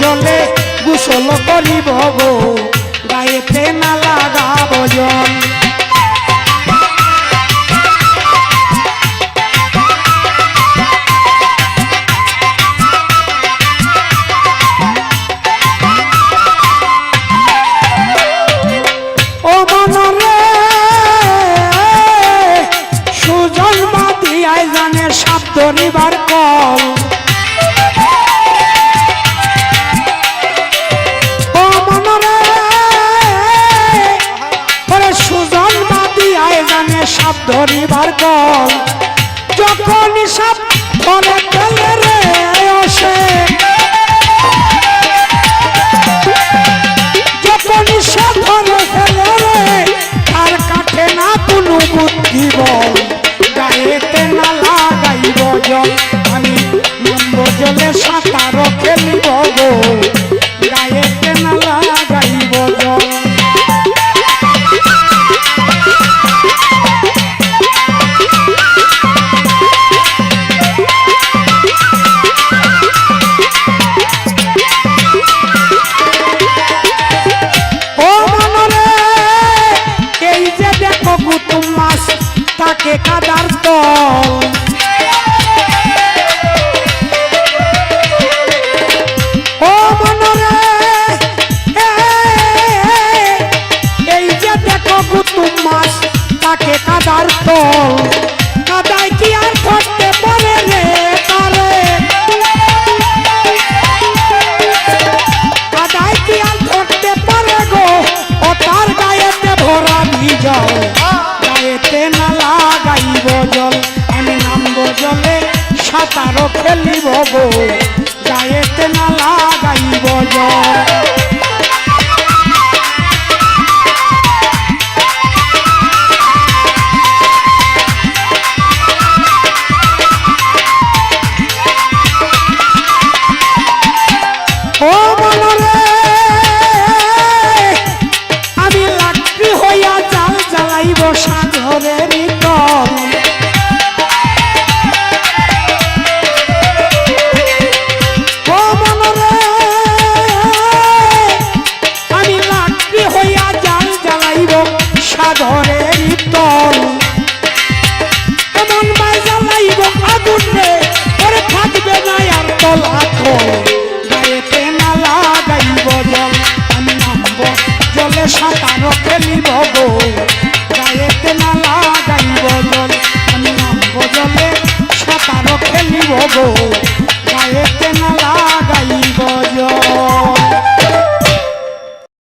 জলে গোসল করিব গো গায়েতে না লাগাব জল শব্দ কল। শব্দ নিবার কল যখনই সাপ ধরে ফেলে রে আসে। যখনই সে ধরে ফেলে রে, আর কাঠে না কোনো বুদ্ধি বল। গায়েতে না লাগাইব জল। আমি নম্ব জলে সাঁতার খেলিব তাকে কাদার দল ও মনরে এই যে দেখো তাকে কাদার তল খেলিব গো। নালা গো। গায়ে